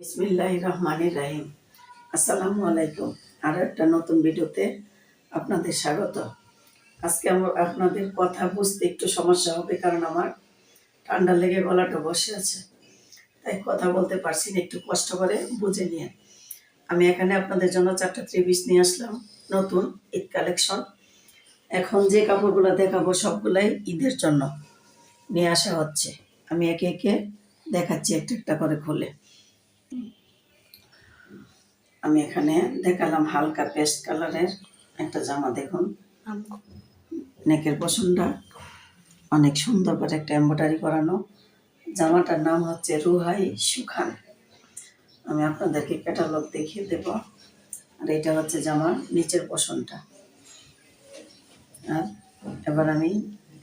বিসমিল্লাহ রহমানির রাহিম আসসালামু আলাইকুম। আরও একটা নতুন ভিডিওতে আপনাদের স্বাগত। আজকে আমার আপনাদের কথা বুঝতে একটু সমস্যা হবে কারণ আমার ঠান্ডা লেগে গলাটা বসে আছে। তাই কথা বলতে পারছি না, একটু কষ্ট করে বুঝে নিয়ে। আমি এখানে আপনাদের জন্য চারটা ত্রিবিশ নিয়ে আসলাম, নতুন ঈদ কালেকশন। এখন যে কাপড়গুলো দেখাবো সবগুলাই ঈদের জন্য নিয়ে আসা হচ্ছে। আমি একে একে দেখাচ্ছি একটা একটা করে খুলে। আমি এখানে দেখালাম হালকা পেস্ট কালারের একটা জামা দেখুন। নেকের পশনটা অনেক সুন্দর করে একটা এম্ব্রয়ডারি করানো। জামাটার নাম হচ্ছে রুহাই সুখান। আমি আপনাদেরকে ক্যাটালগ দেখিয়ে দেব। আর এটা হচ্ছে জামার নিচের পশনটা আর এবার আমি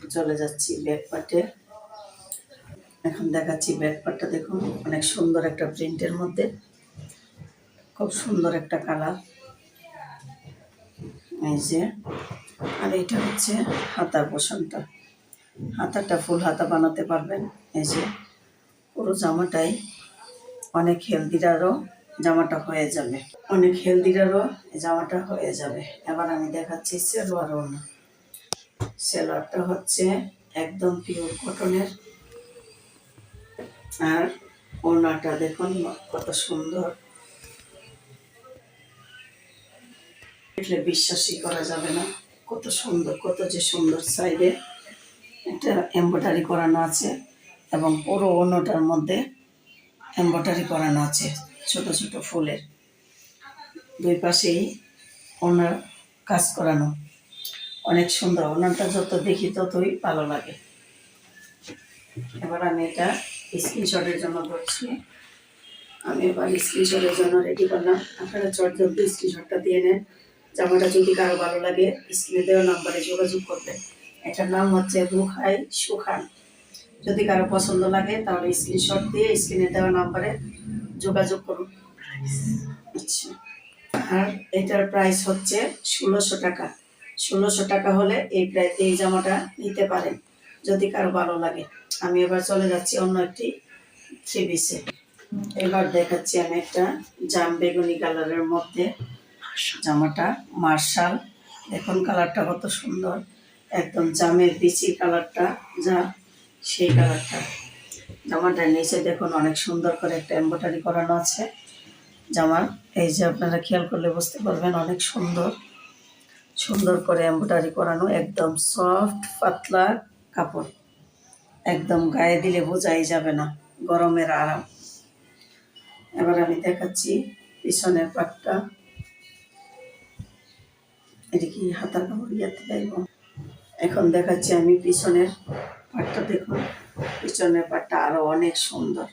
চলে যাচ্ছি ব্যাক পার্টে এখন দেখাচ্ছি ব্যাক পার্টটা দেখুন, অনেক সুন্দর একটা প্রিন্টের মধ্যে। খুব সুন্দর একটা কালার। এই যে, আর এটা হচ্ছে হাতার পোষণটা হাতাটা ফুল হাতা বানাতে পারবেন। এই যে, পুরো জামাটাই অনেক হেলদিরারও জামাটা হয়ে যাবে। অনেক হেলদিরারও জামাটা হয়ে যাবে। এবার আমি দেখাচ্ছি সেলোয়ার ওনা সেলোয়ারটা হচ্ছে একদম পিওর কটনের আর ওনাটা দেখুন, কত সুন্দর। দেখলে বিশ্বাসই করা যাবে না। কত সুন্দর, কত যে সুন্দর সাইডে একটা এমব্রয়ডারি করানো আছে এবং পুরো অন্যটার মধ্যে এমব্রয়ডারি করানো আছে, ছোট ছোট ফুলের। দুই পাশেই ওনার কাজ করানো। অনেক সুন্দর ওনারটা যত দেখি ততই ভালো লাগে। এবার আমি এটা স্ক্রিনশটের জন্য করছি আমি এবার স্ক্রিনশটের জন্য রেডি করলাম। আপনারা চট জলদি স্ক্রিনশটটা দিয়ে নেন। জামাটা যদি কারও ভালো লাগে স্ক্রিনে দেওয়া নাম্বারে যোগাযোগ করবেন। এটার নাম হচ্ছে রুখাই সুখান। যদি কারও পছন্দ লাগে, তাহলে স্ক্রিনশট দিয়ে স্ক্রিনে দেওয়া নাম্বারে যোগাযোগ করুন। আচ্ছা। আর এটার প্রাইস হচ্ছে ষোলোশো টাকা। ষোলোশো টাকা হলে এই এই জামাটা নিতে পারেন। যদি কারও ভালো লাগে। আমি এবার চলে যাচ্ছি অন্য একটি থ্রি পিসে এবার দেখাচ্ছি আমি একটা জাম বেগুনি কালারের মধ্যে জামাটা। মার্শাল। দেখুন কালারটা কত সুন্দর। একদম জামের বিচির কালারটা যা সেই কালারটা জামাটার নিচে দেখুন অনেক সুন্দর করে একটা এম্ব্রয়ডারি করানো আছে। জামার এই যে আপনারা খেয়াল করলে বুঝতে পারবেন অনেক সুন্দর। সুন্দর করে এম্ব্রয়ডারি করানো একদম সফট পাতলা। কাপড়। একদম গায়ে দিলে বোঝাই যাবে না, গরমের আরাম। এবার আমি দেখাচ্ছি পিছনের পাটটা। এটা কি হাতার কাপড়? ইয়াতে যাইব এখন দেখাচ্ছি আমি পিছনের পাটটা, দেখুন। পিছনের পাটটা আরও অনেক সুন্দর।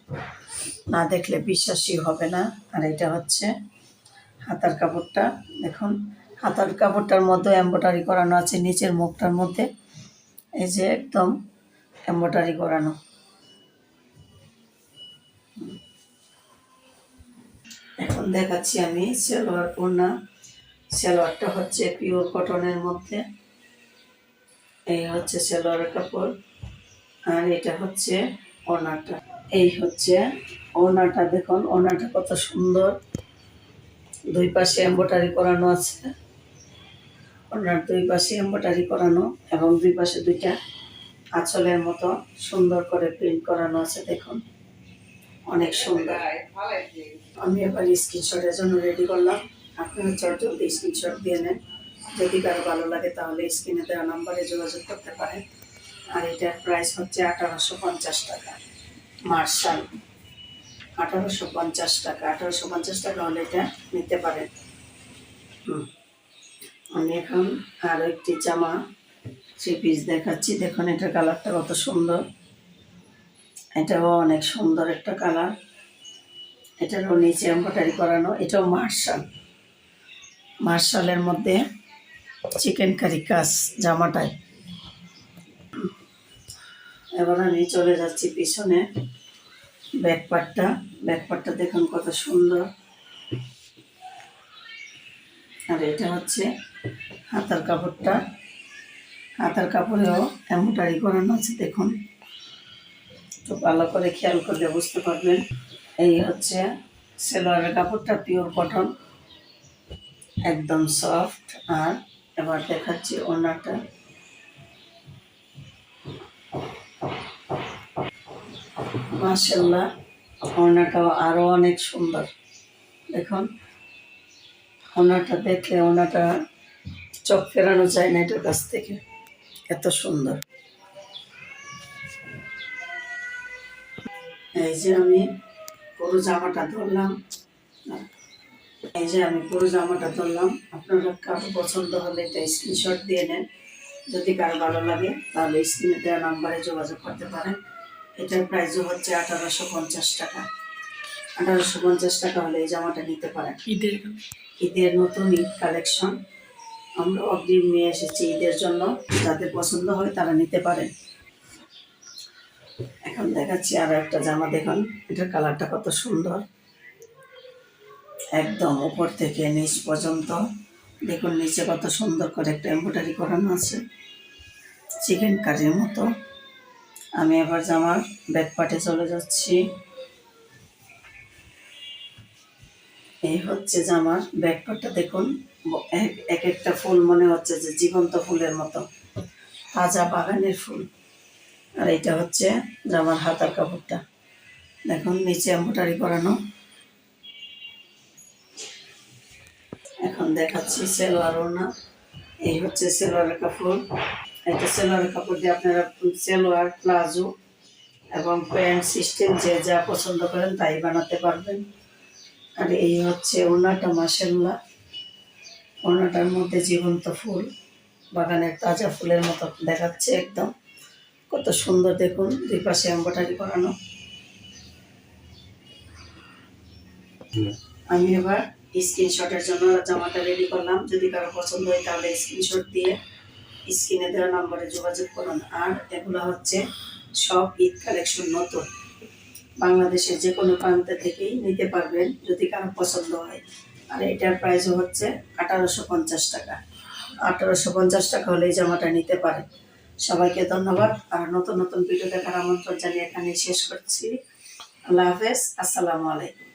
না দেখলে বিশ্বাসই হবে না। আর এটা হচ্ছে হাতার কাপড়টা, দেখুন। হাতার কাপড়টার মধ্যে এম্ব্রয়ডারি করানো আছে, নিচের মুখটার মধ্যে। এই যে একদম এম্ব্রয়ডারি করানো। এখন দেখাচ্ছি আমি সেলোয়ার ওড়না সেলোয়ারটা হচ্ছে পিওর কটনের মধ্যে। এই হচ্ছে সেলোয়ারের কাপড়। আর এটা হচ্ছে ওনাটা। এই হচ্ছে ওনাটা। দেখুন, ওনাটা কত সুন্দর। দুই পাশে এম্ব্রয়ডারি করানো আছে। ওনার দুই পাশে এম্ব্রয়ডারি করানো এবং দুই পাশে দুইটা আঁচলের মতো সুন্দর করে প্রিন্ট করানো আছে, দেখুন। অনেক সুন্দর। আমি এবার স্ক্রিনশটের জন্য রেডি করলাম। আপনারা চট জলদি স্ক্রিনশট দিয়ে নেন। যদি কারও ভালো লাগে তাহলে স্ক্রিনে দেওয়া নাম্বারে যোগাযোগ করতে পারেন। আর এটার প্রাইস হচ্ছে আঠারোশো পঞ্চাশ টাকা। মার্শাল। আঠারোশো পঞ্চাশ টাকা। আঠারোশো পঞ্চাশ টাকা হলে এটা নিতে পারেন। হুম। আমি এখন আরও একটি জামা থ্রি পিস দেখাচ্ছি। দেখুন এটার কালারটা কত সুন্দর। এটাও অনেক সুন্দর একটা কালার। এটারও নিচে এম্ব্রয়ডারি করানো, এটাও মার্শাল। মার্শালের মধ্যে চিকেন কারি কাজ জামাটায় এবার আমি চলে যাচ্ছি পিছনে। ব্যাক পার্টটা ব্যাক পার্টটা দেখুন কত সুন্দর। আর এটা হচ্ছে হাতার কাপড়টা। হাতার কাপড়েও এম্ব্রয়ডারি করানো আছে, দেখুন। তো ভালো করে খেয়াল করলে বুঝতে পারবেন এই হচ্ছে সেলোয়ারের কাপড়টা, পিওর কটন। একদম সফট। আর এবার দেখাচ্ছি ওনাটা। মাসাল্লাহ ওনাটাও আরও অনেক সুন্দর। দেখুন ওনাটা দেখলে ওনাটা চোখ ফেরানো যায় না এটার কাছ থেকে। এত সুন্দর। এই যে আমি পুরো জামাটা ধরলাম। এই যে আমি পুরো জামাটা ধরলাম। আপনারা কারও পছন্দ হলে এটা স্ক্রিনশট দিয়ে নেন। যদি কারও ভালো লাগে, তাহলে স্ক্রিনে দেওয়া নাম্বারে যোগাযোগ করতে পারেন। এটার প্রাইসও হচ্ছে আঠারোশো পঞ্চাশ টাকা। আঠারোশো পঞ্চাশ টাকা হলে এই জামাটা নিতে পারেন। ঈদের ঈদের নতুন ঈদ কালেকশন। আমরা অগ্রিম নিয়ে এসেছি ঈদের জন্য। যাদের পছন্দ হয় তারা নিতে পারেন। এখন দেখাচ্ছি আরও একটা জামা, দেখুন। এটার কালারটা কত সুন্দর। একদম উপর থেকে নিচ পর্যন্ত। দেখুন, নিচে কত সুন্দর করে একটা এম্ব্রয়ডারি করানো আছে। চিকেন কারির মতো। আমি আবার জামার ব্যাক পার্টে চলে যাচ্ছি। এই হচ্ছে জামার ব্যাক পার্টটা দেখুন, এক এক একটা ফুল মনে হচ্ছে যে জীবন্ত ফুলের মতো, তাজা বাগানের ফুল। আর এটা হচ্ছে জামার হাতার কাপড়টা। দেখুন, নিচে এম্ব্রয়ডারি করানো এখন দেখাচ্ছি সেলোয়ার ওনা এই হচ্ছে সেলোয়ারের কাপড় এটা সেলোয়ারের কাপড় দিয়ে আপনারা সেলোয়ার, প্লাজো এবং প্যান্ট, সিস্টেম যে যা পছন্দ করেন তাই বানাতে পারবেন। আর এই হচ্ছে ওনাটা মাসাল্লাহ ওনাটার মধ্যে জীবন্ত ফুল, বাগানের তাজা ফুলের মতো দেখাচ্ছে একদম। কত সুন্দর দেখুন, দুই পাশে এম্ব্রয়ডারি করানো। আমি এবার স্ক্রিনশটের জন্য জামাটা রেডি করলাম। যদি কারও পছন্দ হয় তাহলে স্ক্রিনশট দিয়ে স্ক্রিনে দেওয়া নম্বরে যোগাযোগ করুন। আর এগুলো হচ্ছে সব ঈদ কালেকশন নতুন। বাংলাদেশের যে কোনো প্রান্ত থেকেই নিতে পারবেন যদি কারও পছন্দ হয়। আর এটার প্রাইসও হচ্ছে আঠারোশো পঞ্চাশ টাকা। আঠারোশো পঞ্চাশ টাকা হলে জামাটা নিতে পারেন। সবাইকে ধন্যবাদ। আর নতুন নতুন ভিডিও দেখার আমন্ত্রণ জানিয়ে এখানে শেষ করছি। আল্লাহ হাফেজ। আসসালামু আলাইকুম।